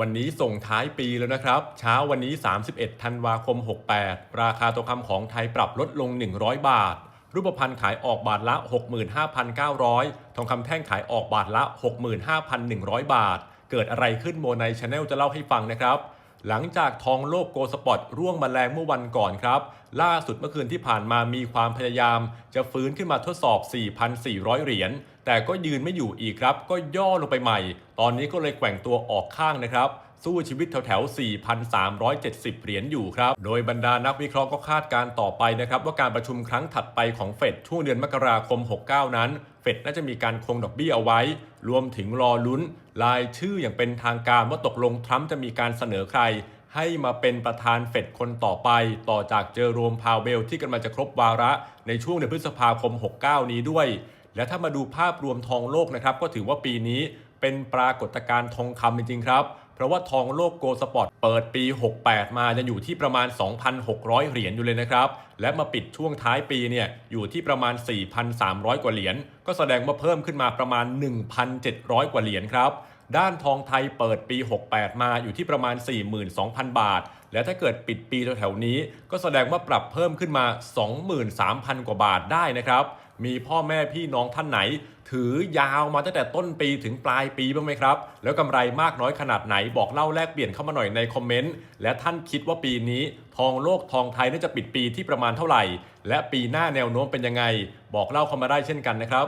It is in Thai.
วันนี้ส่งท้ายปีแล้วนะครับ เช้าวันนี้ 31 ธันวาคม 68 ราคาทองคำของไทยปรับลดลง 100 บาท รูปพรรณขายออกบาทละ 65,900 ทองคำแท่งขายออกบาทละ 65,100 บาท เกิดอะไรขึ้นโมในชาแนลจะเล่าให้ฟังนะครับ หลังจากทองโลกโกลสปอตร่วงมาแรงเมื่อวันก่อนครับ ล่าสุดเมื่อคืนที่ผ่านมามีความพยายาม จะฟื้นขึ้นมาทดสอบ 4,400 เหรียญแต่ก็ยืนไม่อยู่อีกครับ ก็ย่อลงไปใหม่ ตอนนี้ก็เลยแกว่งตัวออกข้างนะครับ สู้ชีวิตแถวๆ4,370 เหรียญอยู่ครับ โดยบรรดานักวิเคราะห์ก็คาดการ์ต่อไปนะครับ ว่าการประชุมครั้งถัดไปของเฟดช่วงเดือนมกราคม 69 นั้น เฟดน่าจะมีการคงดอกเบี้ยเอาไว้ รวมถึงรอลุ้น รายชื่ออย่างเป็นทางการว่าตกลงทรัมป์จะมีการเสนอใคร ให้มาเป็นประธานเฟดคนต่อไป ต่อจากเจอโรมพาวเวลที่กำลังจะครบวาระในช่วงเดือนพฤษภาคม 69 นี้ด้วย และถ้ามาดูภาพรวมทองโลกนะครับก็ถือว่าปีนี้ เป็นปรากฏการณ์ทองคำจริงๆครับ เพราะว่าทองโลกโกลสปอร์ตเปิดปี 68 มาจะอยู่ที่ประมาณ 2,600 เหรียญอยู่เลยนะครับ และมาปิดช่วงท้ายปีเนี่ยอยู่ที่ประมาณ 4,300 กว่าเหรียญ ก็แสดงว่าเพิ่มขึ้นมาประมาณ 1,700 กว่าเหรียญครับด้านทองไทยเปิดปี 68 มาอยู่ที่ประมาณ 42,000 บาท และถ้าเกิดปิดปีแถวๆนี้ ก็แสดงว่าปรับเพิ่มขึ้นมา 23,000 กว่าบาทได้นะครับ มีพ่อแม่พี่น้องท่านไหน ถือยาวมาตั้งแต่ต้นปีถึงปลายปีบ้างไหมครับ แล้วกำไรมากน้อยขนาดไหนบอกเล่าแลกเปลี่ยนเข้ามาหน่อยในคอมเมนต์และท่านคิดว่าปีนี้ ทองโลกทองไทยน่าจะปิดปีที่ประมาณเท่าไหร่ และปีหน้าแนวโน้มเป็นยังไง บอกเล่าเข้ามาได้เช่นกันนะครับ